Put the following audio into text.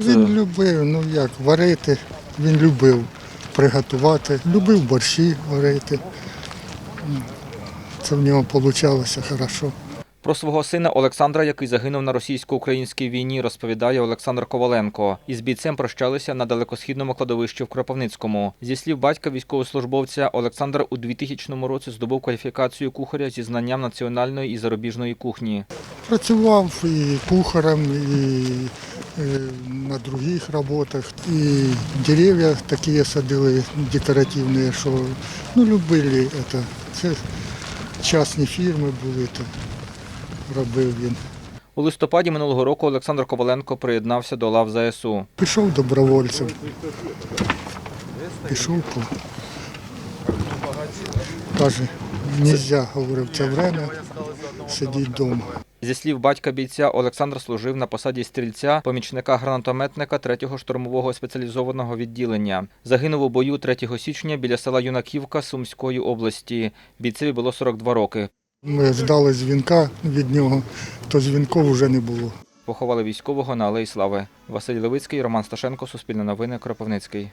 Він любив, ну як, варити, він любив приготувати, любив борщі варити. Це в нього вийшло хорошо. Про свого сина Олександра, який загинув на російсько-українській війні, розповідає Олександр Коваленко. Із бійцем прощалися на далекосхідному кладовищі в Кропивницькому. Зі слів батька військовослужбовця, Олександр у 2000 році здобув кваліфікацію кухаря зі знанням національної і зарубіжної кухні. Працював і кухарем, і е, на других роботах. І дерев'я такі садили декоративні, що ну, любили це. Це частні фірми були, то робив він. У листопаді минулого року Олександр Коваленко приєднався до лав ЗСУ. Пішов добровольцем. Пішов. Каже, нельзя, говорив, це время сидіть вдома. Зі слів батька бійця, Олександр служив на посаді стрільця, помічника гранатометника 3-го штурмового спеціалізованого відділення. Загинув у бою 3 січня біля села Юнаківка Сумської області. Бійцеві було 42 роки. Ми ждали дзвінка від нього, то дзвінків вже не було. Поховали військового на Алеї Слави. Василь Левицький, Роман Сташенко, Суспільне новини, Кропивницький.